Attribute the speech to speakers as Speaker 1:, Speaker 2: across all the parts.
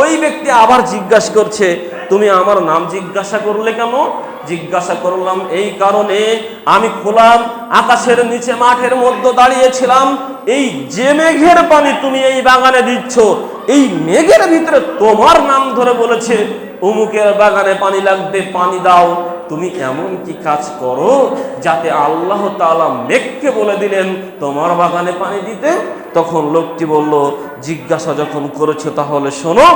Speaker 1: ওই ব্যক্তি আবার জিজ্ঞাসা করছে, তুমি আমার নাম জিজ্ঞাসা করলে কেন? জিজ্ঞাসা করলাম, এই কারণে আমি খোলাম, আকাশের নিচে মাঠের মধ্যে দাঁড়িয়েছিলাম। এই যে মেঘের পানি তুমি এই বাগানে দিচ্ছ, এই মেঘের ভিতরে তোমার নাম ধরে বলেছে অমুকের বাগানে পানি লাগবে, পানি দাও। তুমি এমন কি কাজ করো যাতে আল্লাহ তাআলা মেঘকে বলে দিলেন, তোমার বাগানে পানি দিতে তখন লোকটি বলল, জিজ্ঞাসা যখন করেছ তাহলে শোনো,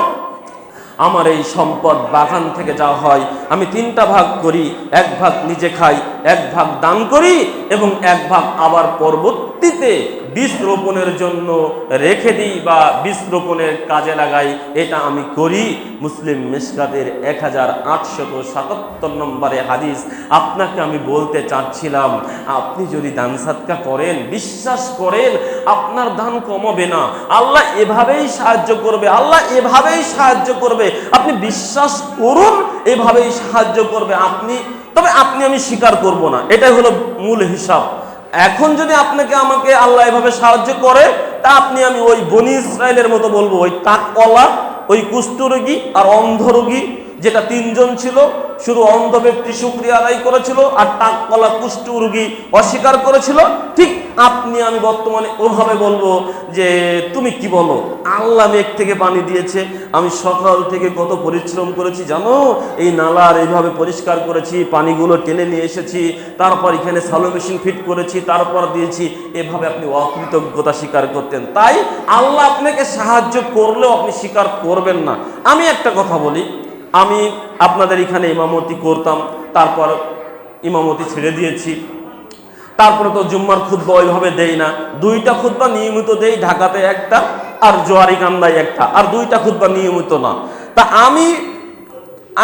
Speaker 1: আমার এই সম্পদ বাগান থেকে যা হয়, আমি তিনটা ভাগ করি, এক ভাগ নিজে খাই, এক ভাগ দান করি এবং এক ভাগ আবার পরবর্তীতে বীজ রোপণের জন্য রেখে দিই বা বীজ রোপণের কাজে লাগাই, এটা আমি করি। মুসলিম মিসকাতের এক হাজার আটশত সাতাত্তর নম্বরে হাদিস, আপনাকে আমি বলতে চাচ্ছিলাম, আপনি যদি দান সাদকা করেন, বিশ্বাস করেন, আপনার দান কমবে না। আল্লাহ এভাবেই সাহায্য করবে, আল্লাহ এভাবেই সাহায্য করবে। আপনি বিশ্বাস করুন, এভাবেই সাহায্য করবে আপনি। তবে আপনি আমি স্বীকার করব না, এটাই হলো মূল হিসাব। এখন যদি আপনাকে আমাকে আল্লাহ এভাবে সাহায্য করে, তা আপনি আমি ওই বনি ইসরায়েলের মতো বলব, ওই তাকওয়ালা, ওই কুষ্ঠরোগী আর অন্ধ রোগী, যেটা তিনজন ছিল, শুধু অন্ধ ব্যক্তি শুক্রিয়া আদায় করেছিল আর তাকওয়ালা কুষ্ঠ রোগী অস্বীকার করেছিল, ঠিক আপনি, আমি বর্তমানে ওভাবে বলব যে তুমি কি বলো? আল্লাহ মেঘ থেকে পানি দিয়েছে। আমি সকাল থেকে কত পরিশ্রম করেছি, জানো? এই নালার এইভাবে পরিষ্কার করেছি, পানিগুলো টেনে নিয়ে এসেছি, তারপর এখানে সালো মেশিন ফিট করেছি, তারপর দিয়েছি। এভাবে আপনি অকৃতজ্ঞতা স্বীকার করতেন। তাই আল্লাহ আপনাকে সাহায্য করলেও আপনি স্বীকার করবেন না। আমি একটা কথা বলি, আমি আপনাদের এখানে ইমামতি করতাম, তারপর ইমামতি ছেড়ে দিয়েছি। তারপরে তো জুম্মার খুদ্া ওইভাবে দেই না। দুইটা খুদ্া নিয়মিত দেই, ঢাকাতে একটা আর জোয়ারি কান্দায় একটা। আর দুইটা খুদ্া নিয়মিত না। তা আমি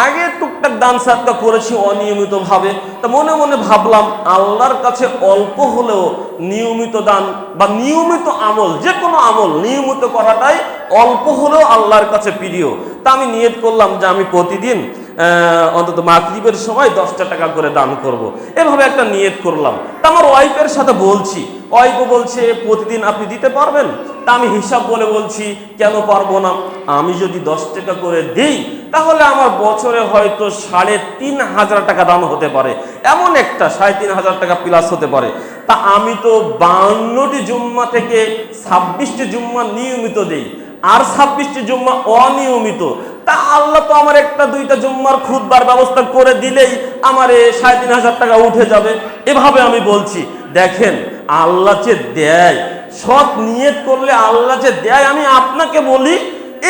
Speaker 1: আগে টুকটাক দান সাদকা করেছি অনিয়মিতভাবে। তা মনে মনে ভাবলাম, আল্লাহর কাছে অল্প হলেও নিয়মিত দান বা নিয়মিত আমল যে কোনো আমল নিয়মিত করাটাই অল্প হলেও আল্লাহর কাছে প্রিয়। তা আমি নিয়ত করলাম যে আমি প্রতিদিন অন্তত মাগরিবের সময় দশটা টাকা করে দান করব। এভাবে একটা নিয়ত করলাম। তা আমার ওয়াইফের সাথে বলছি। ওয়াইফও বলছে, প্রতিদিন আপনি দিতে পারবেন? তা আমি হিসাব বলে বলছি, কেন পারব না? আমি যদি দশ টাকা করে দিই, তাহলে আমার বছরে হয়তো সাড়ে তিন হাজার টাকা দাম হতে পারে। এমন একটা সাড়ে তিন হাজার টাকা প্লাস হতে পারে। তা আমি তো বান্নটি জুম্মা থেকে ছাব্বিশটি জুম্মা নিয়মিত দেই। আর ছাব্বিশটি জুম্মা অনিয়মিত। তা আল্লাহ তো আমার একটা দুইটা জুম্মার খুদবার ব্যবস্থা করে দিলেই আমার এ সাড়ে তিন হাজার টাকা উঠে যাবে। এভাবে আমি বলছি। দেখেন, আল্লাহ যে দেয়, সৎ নিয়ত করলে আল্লাহ যে দেয়, আমি আপনাকে বলি,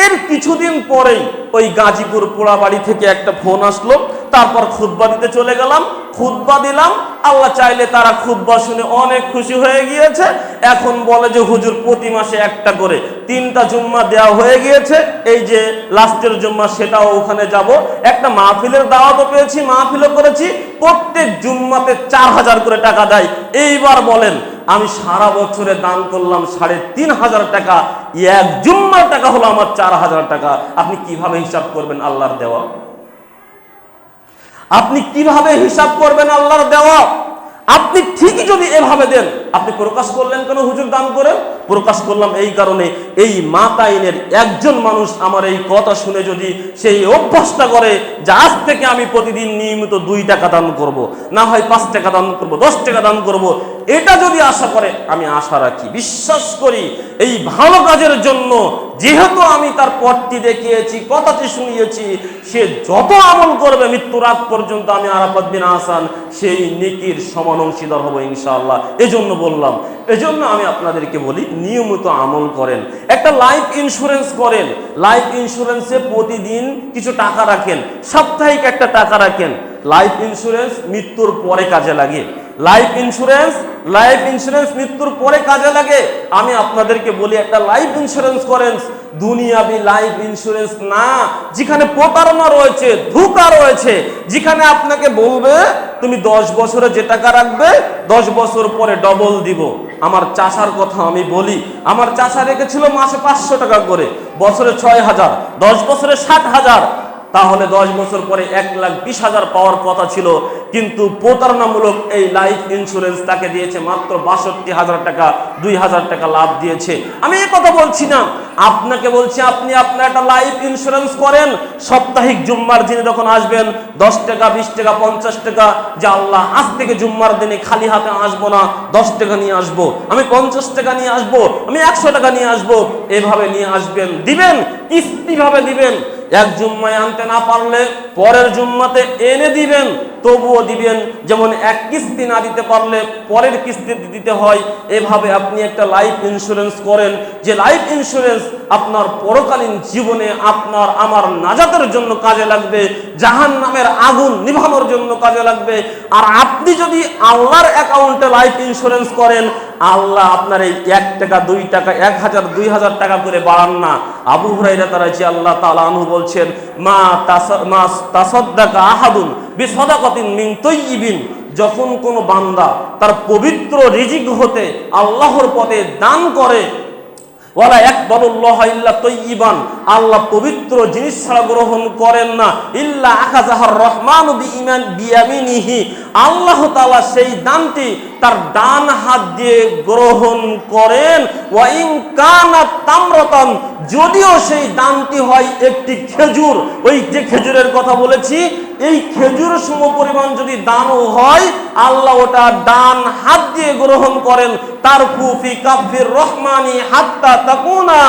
Speaker 1: এর কিছুদিন পরেই ওই গাজীপুর পোড়াবাড়ি থেকে একটা ফোন আসলো। তারপর খুদ্া দিতে চলে গেলাম খুদ্া দিলাম, আল্লাহ চাইলে তারা খুদ্া শুনে অনেক খুশি হয়ে গিয়েছে। এখন বলে যে, হুজুর, প্রতি মাসে একটা করে, তিনটা জুম্মা দেওয়া হয়ে গিয়েছে, এই যে লাস্টের জুম্মা সেটাও ওখানে যাব। একটা মাহফিলের দাওয়াতও পেয়েছি, মাহফিলও করেছি, প্রত্যেক জুম্মাতে চার হাজার করে টাকা দেয়। এইবার বলেন, আমি সারা বছরে দান করলাম সাড়ে তিন হাজার টাকা, এক জুম্মার টাকা হলো আমার চার হাজার টাকা। আপনি কীভাবে হিসাব করবেন আল্লাহর দেওয়া? আপনি কীভাবে হিসাব করবেন আল্লাহর দেওয়া আপনি ঠিকই যদি এভাবে দেন, আপনি প্রকাশ করলেন কেন হুজুর দান করে প্রকাশ করলাম এই কারণে, এই মাতাইনের একজন মানুষ আমার এই কথা শুনে যদি সেই অভ্যাসটা করে যে আজ থেকে আমি প্রতিদিন নিয়মিত দুই টাকা দান করব। না হয় পাঁচ টাকা দান করব, দশ টাকা দান করব। এটা যদি আশা করে, আমি আশা রাখি, বিশ্বাস করি এই ভালো কাজের জন্য যেহেতু আমি তার পথটি দেখিয়েছি, কথাটি শুনিয়েছি, সে যত আমল করবে মৃত্যুর আগ পর্যন্ত আমি আরাফাত বিন আহসান সেই নেকির সমান অংশীদার হব ইনশাআল্লাহ। এজন্য বললাম, এজন্য আমি আপনাদেরকে বলি, নিয়মিত আমল করেন। একটা লাইফ ইন্স্যুরেন্স করেন। লাইফ ইন্স্যুরেন্সে প্রতিদিন কিছু টাকা রাখেন। সাপ্তাহিক একটা টাকা রাখেন। লাইফ ইন্স্যুরেন্স মৃত্যুর পরে কাজে লাগে। লাইফ ইন্স্যুরেন্স লাইফ ইন্স্যুরেন্স মৃত্যুর পরে কাজে লাগে। আমি আপনাদেরকে বলি, একটা লাইফ ইন্স্যুরেন্স করেন। দুনিয়াবি লাইফ ইন্স্যুরেন্স না, যেখানে প্রতারণা রয়েছে, ধোঁকা রয়েছে। যেখানে আপনাকে বলবে, তুমি দশ বছরে যে টাকা রাখবে, দশ বছর পরে ডবল দিব। আমার চাষার কথা আমি বলি। আমার চাষা রেখেছিল মাসে পাঁচশো টাকা করে। বছরে ছয় হাজার, দশ বছরে ষাট হাজার। তাহলে দশ বছর পরে এক লাখ বিশ হাজার পাওয়ার কথা ছিল। কিন্তু প্রতারণামূলক এই লাইফ ইন্স্যুরেন্স তাকে দিয়েছে মাত্র বাষট্টি হাজার টাকা, দুই হাজার টাকা লাভ দিয়েছে। আমি এ কথা বলছি না। আপনাকে বলছি, আপনি আপনার একটা লাইফ ইন্স্যুরেন্স করেন। সাপ্তাহিক জুম্মার দিনে যখন আসবেন, দশ টাকা, বিশ টাকা, পঞ্চাশ টাকা, যে আল্লাহ আজ থেকে জুম্মার দিনে খালি হাতে আসব না, দশ টাকা নিয়ে আসব। আমি পঞ্চাশ টাকা নিয়ে আসব, আমি একশো টাকা নিয়ে আসব। এভাবে নিয়ে আসবেন, দিবেন, কিস্তিভাবে দিবেন। এক জুম্মায় আনতে না পারলে পরের জুম্মাতে এনে দিবেন, তবুও দিবেন। যেমন এক কিস্তি না দিতে পারলে পরের কিস্তি দিতে হয়। এভাবে আপনি একটা লাইফ ইন্স্যুরেন্স করেন। যে লাইফ ইন্স্যুরেন্স আপনার পরকালীন জীবনে আপনার, আমার নাজাতের জন্য কাজে লাগবে। জাহান নামের আগুন নিভানোর জন্য কাজে লাগবে। আর আপনি যদি আল্লাহর অ্যাকাউন্টে লাইফ ইন্স্যুরেন্স করেন, আল্লাহ আপনার এই এক টাকা, দুই টাকা, এক হাজার, দুই হাজার টাকা করে বাড়ান না। আবু হুরাইরা তারা যে আল্লাহ তাআলা আনহু বলছেন, মা তাস- মা তাসাদ্দাকা আহাদুন বিসদাকাতিন মিন তৈয়িবিন যখন কোনো বান্দা তার পবিত্র রিজিক হতে আল্লাহর পথে দান করে ওয়ালা একবারুল্লাহ ইল্লা তৈয়িবান আল্লাহ পবিত্র জিনিস ছাড়া গ্রহণ করেন না। ইল্লা আখাজাহার রহমান বিঈমান বিয়ামিনিহি। আল্লাহ তাআলা সেই দানটি তার ডান হাত দিয়ে গ্রহণ করেন। ওয়াইন কানা তাম্রতান। যদিও সেই দানটি হয় একটি খেজুর। ওই যে খেজুরের কথা বলেছি এই খেজুরের সম পরিমাণ যদি দানও হয়, আল্লাহ ওটা ডান হাত দিয়ে গ্রহণ করেন। তার কুফি কাফির রহমানি হাত্তা তাকুনা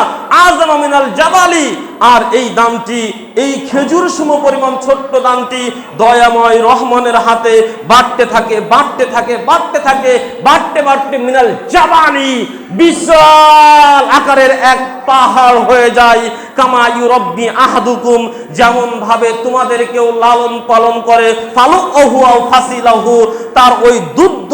Speaker 1: আজম মিনাল জাবালি। আর এই দানটি এই খেজুর সম পরিমাণ ছোট্ট দানটি দয়াময় রহমানের হাতে বাড়তে থাকে বাড়তে থাকে বাড়তে থাকে, বাড়তে বাড়তে মিনাল জাবালি বিশাল আকারের এক পাহাড় হয়ে যায়। কামা ইউরব্বি আহাদুকুম যেমন ভাবে তোমাদের কেউ লালন পালন করে ফালু অহু আও ফাসিলাহু, তার ওই দুধ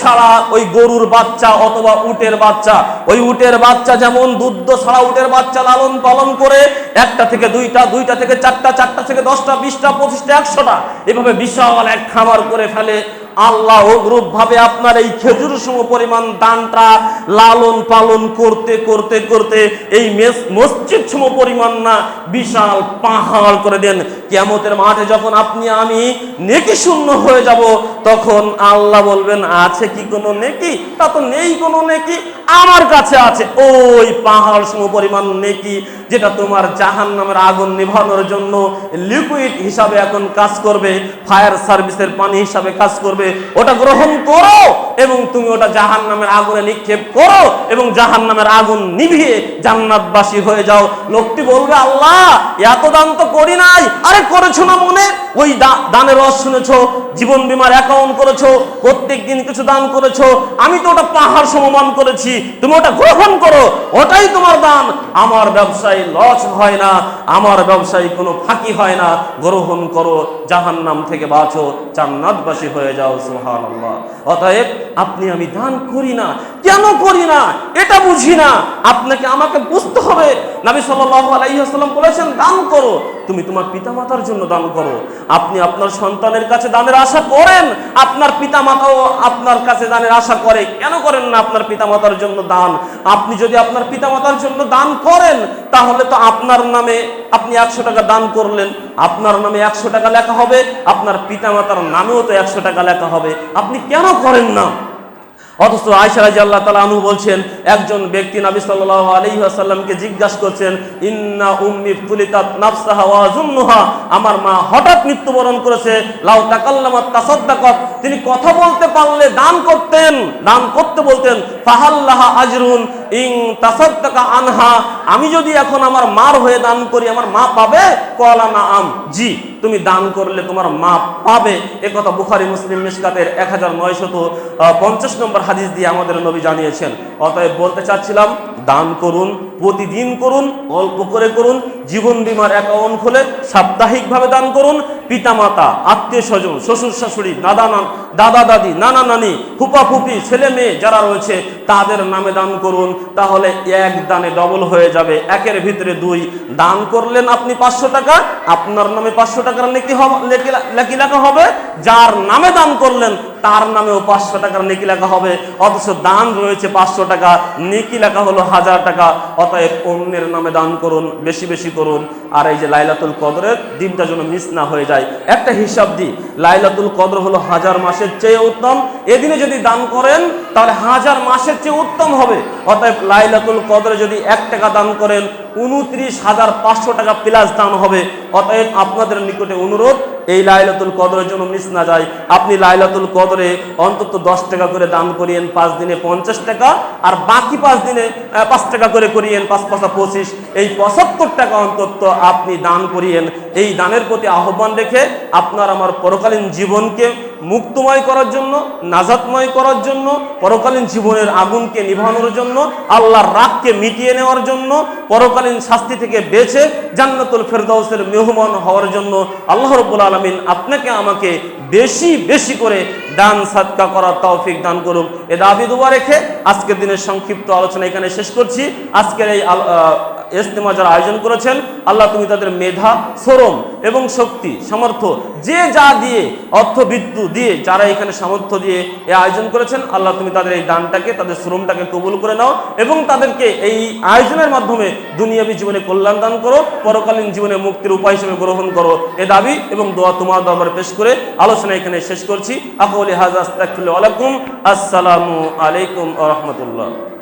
Speaker 1: ছাড়া ওই গরুর বাচ্চা অথবা উটের বাচ্চা, ওই উটের বাচ্চা যেমন দুধ ছাড়া উটের বাচ্চা লালন পালন করে, একটা থেকে দুইটা দুইটা থেকে চারটা চারটা থেকে দশটা, বিশটা, পঁচিশটা, একশোটা, এভাবে বিশাল এক খামার করে ফেলে আল্লাহ ভাবে আপনার এই খেজুর সম পরিমাণ দানটা লালন পালন করতে করতে করতে এই মেস- মসজিদ সম পরিমাণ না বিশাল পাহাড় করে দেন। কিয়ামতের মাঠে যখন আপনি, আমি নেকি শূন্য হয়ে যাব, তখন আল্লাহ বলবেন, আছে কি কোনো নেকি? তা তো নেই কোনো নেকি। আমার কাছে আছে ওই পাহাড় সম পরিমাণ নেকি, যেটা তোমার জাহান নামের আগুন নিভানোর জন্য লিকুইড হিসাবে এখন কাজ করবে ফায়ার সার্ভিসের পানি হিসাবে কাজ করবে। ওটা গ্রহণ করো এবং তুমি ওটা জাহান নামের আগুনে নিক্ষেপ করো এবং জাহান নামের আগুন নিভিয়ে জান্নাতবাসী হয়ে যাও। লোকটি বলবে, আল্লাহ এত দান তো করি নাই। করেছ না মনে? ওই দানের রস শুনেছো, জীবন বীমার অ্যাকাউন্ট করেছ, প্রত্যেক দিন কিছু দান করেছ, আমি তো ওটা পাহাড় সমমান করেছি, তুমি ওটা গ্রহণ করো, ওটাই তোমার দান। আমার ব্যবসায় লস হয় না, আমার ব্যবসায় কোনো ফাঁকি হয় না, গ্রহণ করো জাহান নাম থেকে বাঁচো, জান্নাতবাসী হয়ে যাও, সুবহানাল্লাহ। অতএব আপনি আমি দান করি না। কেন করি না? এটা বুঝি না। আপনাকে আমাকে বুঝতে হবে। নবী সাল্লাল্লাহু আলাইহি ওয়াসাল্লাম বলেছেন, দান করো। তুমি তোমার পিতামাতার জন্য দান করো। আপনি আপনার সন্তানের কাছে দানের আশা করেন, আপনার পিতামাতাও আপনার কাছে দানের আশা করে। কেন করেন না আপনার পিতামাতার জন্য দান? আপনি যদি আপনার পিতামাতার জন্য দান করেন, তাহলে তো আপনার নামে আপনি একশো টাকা দান করলেন। আপনার নামে একশো টাকা লেখা হবে, আপনার পিতামাতার নামেও তো একশো টাকা লেখা হবে। আপনি কেন করেন না? অথচ আয়সারাজি আল্লাহ তালা আনু বলছেন, একজন ব্যক্তি নাবি সাল্লাহ আলী আসাল্লামকে জিজ্ঞাসা করছেন, ইন্না উম্মি ফুলিতাত নাফসাহা ওয়াজুন্নুহা আমার মা হঠাৎ মৃত্যুবরণ করেছে, লাউ তাকাল্লামাত তাসাদ্দাকত তিনি কথা বলতে পারলে দান করতেন, দান করতে বলতেন, ফাহাল্লাহা আজরুন ইং তাসাদ্দাকা আনহা, আমি যদি এখন আমার মার হয়ে দান করি, আমার মা পাবে? কলা না আম জি, তুমি দান করলে তোমার মা পাবে। এ কথা বুখারি, মুসলিম মিসকাতের এক হাজার নয়শত পঞ্চাশ নম্বর হাদিস দিয়ে আমাদের নবী জানিয়েছেন। অতএব বলতে চাচ্ছিলাম, দান করুন, প্রতিদিন করুন, অল্প করে করুন, জীবন বীমার অ্যাকাউন্ট খুলে সাপ্তাহিকভাবে দান করুন পিতামাতা আত্মীয় স্বজন শ্বশুর শাশুড়ি দাদা নান দাদা দাদি নানা নানি ফুপা ফুপি ছেলে মেয়ে যারা রয়েছে, তাদের নামে দান করুন। তাহলে এক দানে ডবল হয়ে যাবে। একের ভিতরে দুই। দান করলেন আপনি পাঁচশো টাকা, আপনার নামে পাঁচশো টাকার লেখি লেখি লেখা হবে। যার নামে দান করলেন তার নামেও পাঁচশো টাকার নেকি লেখা হবে। অথচ দান রয়েছে পাঁচশো টাকা, নেকি লেখা হলো হাজার টাকা। অতএব অন্যের নামে দান করুন, বেশি বেশি করুন। আর এই যে লাইলাতুল কদরের দিনটা যেন মিস না হয়ে যায়। একটা হিসাব দিই, লাইলাতুল কদর হলো হাজার মাসের চেয়ে উত্তম। এদিনে যদি দান করেন, তাহলে হাজার মাসের চেয়ে উত্তম হবে। অতএব লাইলাতুল কদরে যদি এক টাকা দান করেন, উনত্রিশ হাজার পাঁচশো টাকা প্লাস দান হবে। অতএব আপনাদের নিকটে অনুরোধ, এই লাইলাতুল কদরের জন্য মিস না যায়। আপনি লাইলাতুল কদরে অন্তত দশ টাকা করে দান করিয়েন, পাঁচ দিনে পঞ্চাশ টাকা, আর বাকি পাঁচ দিনে পাঁচ টাকা করে করিয়েন, পাঁচ পাঁচা পঁচিশ। এই পঁচাত্তর টাকা অন্তত আপনি দান করিয়েন। এই দানের প্রতি আহ্বান রেখে আপনার আমার পরকালীন জীবনকে মুক্তময় করার জন্য, নাজাতময় করার জন্য, পরকালীন জীবনের আগুনকে নিভানোর জন্য, আল্লাহর রাগকে মিটিয়ে নেওয়ার জন্য, পরকালীন শাস্তি থেকে বেঁচে জান্নাতুল ফেরদাউসের মেহমান হওয়ার জন্য আল্লাহ রব্বুল আলমিন আপনাকে আমাকে বেশি বেশি করে দান, সাদকা করার তৌফিক দান করুন। এ দাবি দুবা রেখে আজকের দিনের সংক্ষিপ্ত আলোচনা এখানে শেষ করছি। আজকের এই ইজতেমা যারা আয়োজন করেছেন, আল্লাহ তুমি তাদের মেধা, শ্রম এবং শক্তি, সামর্থ্য যে যা দিয়ে, অর্থ বিদ্যুৎ দিয়ে যারা এখানে সামর্থ্য দিয়ে এ আয়োজন করেছেন, আল্লাহ তুমি তাদের এই দানটাকে, তাদের শ্রমটাকে কবুল করে নাও এবং তাদেরকে এই আয়োজনের মাধ্যমে দুনিয়াবী জীবনে কল্যাণ দান করো, পরকালীন জীবনে মুক্তির উপায় হিসেবে গ্রহণ করো এ দাবি এবং দোয়া তোমার দরবারে পেশ করে আলোচনা এখানে শেষ করছি। আকলি হাজ আলাইকুম আসসালামু আলাইকুম রহমতুল্লাহ।